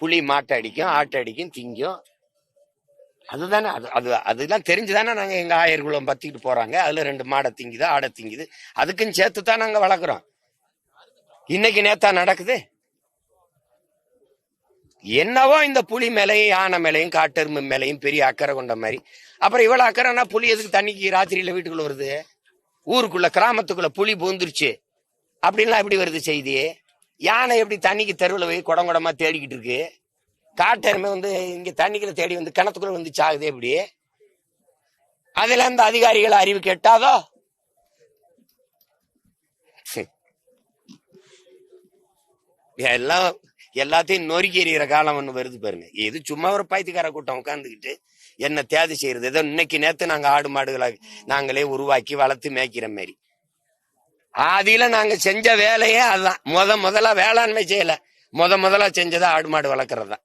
புலி மாட்டை அடிக்கும் ஆட்டை அடிக்கும் திங்கும். அதுதானே அது அது அதெல்லாம் தெரிஞ்சுதானே எங்கள் ஆயர் ஆயர்குளம் பத்திக்கிட்டு போறாங்க. அதுல ரெண்டு மாடை திங்குது ஆடை திங்குது. அதுக்கும் சேர்த்து தான் நாங்கள் வளர்க்குறோம். இன்னைக்கு நேத்தா நடக்குது. என்னவோ இந்த புலி மேலையும் யானை மேலையும் காட்டெருமை மேலையும் பெரிய அக்கறை கொண்ட மாதிரி. அப்புறம் இவ்வளவு அக்கறைனா புலி எதுக்கு தண்ணிக்கு ராத்திரியில வீட்டுக்குள்ள வருது? ஊருக்குள்ள கிராமத்துக்குள்ள புலி பூந்துருச்சு. அப்படின்லாம் எப்படி வருது செய்தி? யானை எப்படி தண்ணிக்கு தெருவில் போய் குடம் குடமா தேடிக்கிட்டு இருக்கு? காட்டெருமை வந்து இங்க தண்ணிக்குள்ள தேடி வந்து கிணத்துக்குள்ள வந்து சாகுது எப்படி அதுல இந்த அதிகாரிகள் அறிவு கேட்டாதோ? எல்லாம் எல்லாத்தையும் நொறுக்கி எறிகிற காலம் ஒன்று வருது பாருங்க. இது சும்மா ஒரு பைத்தியக்கார கூட்டம் உட்காந்துக்கிட்டு என்ன தேதி செய்யறது. ஏதோ இன்னைக்கு நேத்து நாங்க ஆடு மாடுகளை நாங்களே உருவாக்கி வளர்த்து மேய்க்கிற மாதிரி. ஆதியில நாங்க செஞ்ச வேலையே அதுதான் முத முதல்ல வேளாண்மை செய்யல. முத முதல்ல செஞ்சதா ஆடு மாடு வளர்க்கறது தான்